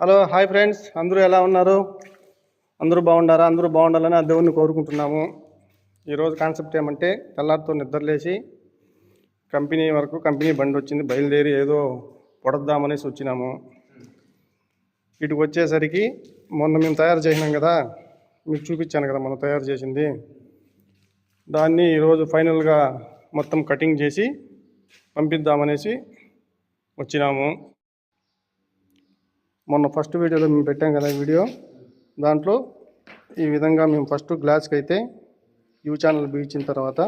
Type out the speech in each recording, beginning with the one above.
Hello hi friends. అందరూ ఎలా ఉన్నారు? అందరూ బాగుండారా? అందరూ బాగుండాలని ఆ దేవుణ్ణి కోరుకుంటున్నాము. ఈరోజు కాన్సెప్ట్ ఏమంటే తెల్లారితో నిద్రలేసి కంపెనీ వరకు కంపెనీ బండి వచ్చింది బయలుదేరి ఏదో పొడద్దామనేసి వచ్చినాము. ఇటుకు వచ్చేసరికి మొన్న మేము తయారు చేసినాం కదా మీకు చూపించాను కదా మనం తయారు చేసింది. దాన్ని ఈరోజు ఫైనల్గా మొత్తం కటింగ్ చేసి పంపిద్దామనేసి వచ్చినాము. మొన్న ఫస్ట్ వీడియోలో మేము పెట్టాం కదా వీడియో దాంట్లో ఈ విధంగా మేము ఫస్ట్ గ్లాస్కి అయితే యూ ఛానల్ బిగించిన తర్వాత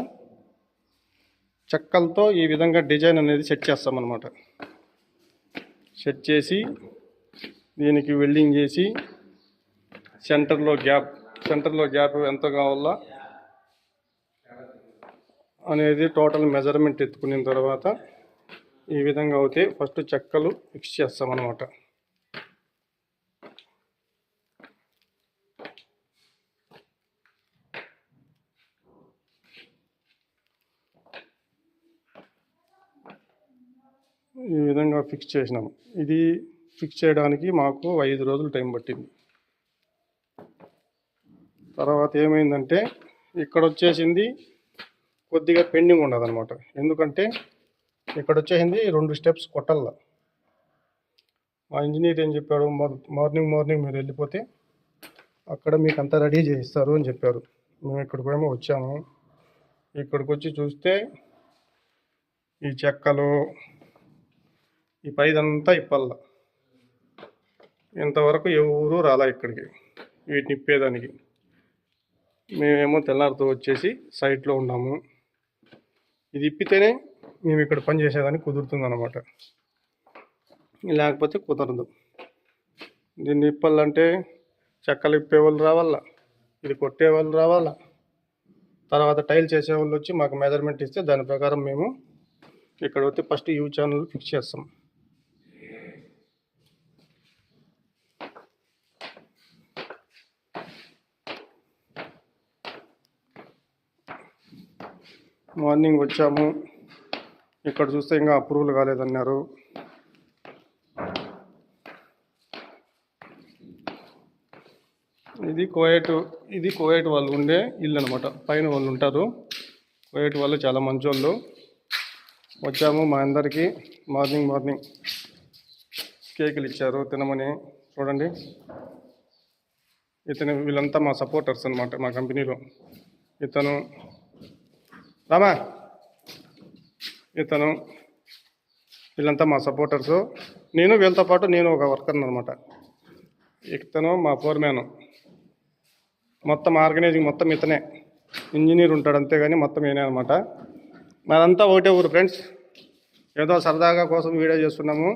చెక్కలతో ఈ విధంగా డిజైన్ అనేది సెట్ చేస్తామన్నమాట. సెట్ చేసి దీనికి వెల్డింగ్ చేసి సెంటర్లో గ్యాప్ సెంటర్లో గ్యాప్ ఎంత కావాలా అనేది టోటల్ మెజర్మెంట్ ఎత్తుకున్న తర్వాత ఈ విధంగా అయితే ఫస్ట్ చెక్కలు ఫిక్స్ చేస్తామన్నమాట. ఈ విధంగా ఫిక్స్ చేసినాం. ఇది ఫిక్స్ చేయడానికి మాకు ఐదు రోజులు టైం పట్టింది. తర్వాత ఏమైందంటే ఇక్కడ వచ్చేసింది కొద్దిగా పెండింగ్ ఉండదన్నమాట ఎందుకంటే ఇక్కడ వచ్చేసింది రెండు స్టెప్స్ కొట్టాల. మా ఇంజనీర్ ఏం చెప్పాడు? మార్నింగ్ మార్నింగ్ మీరు వెళ్ళిపోతే అక్కడ మీకు అంతా రెడీ చేయిస్తారు అని చెప్పారు. మేము ఇక్కడికి ఏమో వచ్చాము. ఇక్కడికి వచ్చి చూస్తే ఈ చెక్కలు ఈ పైదంతా ఇప్పల్ల. ఇంతవరకు ఎవరు రాలా ఇక్కడికి వీటిని ఇప్పేదానికి మేమేమో తెల్లారితో వచ్చేసి సైట్లో ఉన్నాము. ఇది ఇప్పితేనే మేము ఇక్కడ పని చేసేదానికి కుదురుతుంది అనమాట లేకపోతే కుదరదు. దీన్ని ఇప్పాలంటే చెక్కలు ఇప్పే వాళ్ళు రావాలా? ఇది కొట్టే వాళ్ళు రావాలా? తర్వాత టైల్ చేసే వాళ్ళు వచ్చి మాకు మెజర్మెంట్ ఇస్తే దాని ప్రకారం మేము ఇక్కడ వచ్చి ఫస్ట్ యూ ఛానల్ ఫిక్స్ చేస్తాం. మార్నింగ్ వచ్చాము. ఇక్కడ చూస్తే ఇంకా అప్రూవల్ కాలేదన్నారు. ఇది కోయట్ ఇది కోయట్ వాళ్ళు ఉండే ఇల్లు అనమాట పైన వాళ్ళు ఉంటారు. కోయట్ వాళ్ళు చాలా మంచి వాళ్ళు వచ్చాము మా అందరికీ. మార్నింగ్ మార్నింగ్ కేకులు ఇచ్చారు తినమని. చూడండి. ఇతను వీళ్ళంతా మా సపోర్టర్స్ అనమాట మా కంపెనీలో. ఇతను రామా. ఇతను వీళ్ళంతా మా సపోర్టర్స్. నేను వీళ్ళతో పాటు నేను ఒక వర్కర్ అనమాట ఇతను మా ఫోర్మ్యాన్. మొత్తం ఆర్గనైజింగ్ మొత్తం ఇతనే. ఇంజనీర్ ఉంటాడు అంతేగాని మొత్తం ఈయనే అనమాట మాదంతా ఒకటే ఊరు ఫ్రెండ్స్. ఏదో సరదాగా కోసం వీడియో చేస్తున్నాము.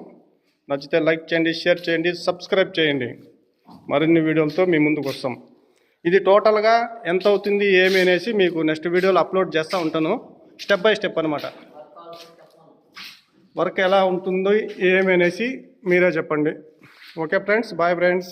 నచ్చితే లైక్ చేయండి షేర్ చేయండి సబ్స్క్రైబ్ చేయండి. మరిన్ని వీడియోలతో మీ ముందుకు వస్తాం. ఇది టోటల్గా ఎంత అవుతుంది ఏమి అనేసి మీకు నెక్స్ట్ వీడియోలో అప్లోడ్ చేస్తూ ఉంటాను. స్టెప్ బై స్టెప్ అనమాట వర్క్ ఎలా ఉంటుందో ఏమి అనేసి మీరే చెప్పండి. Okay friends bye friends.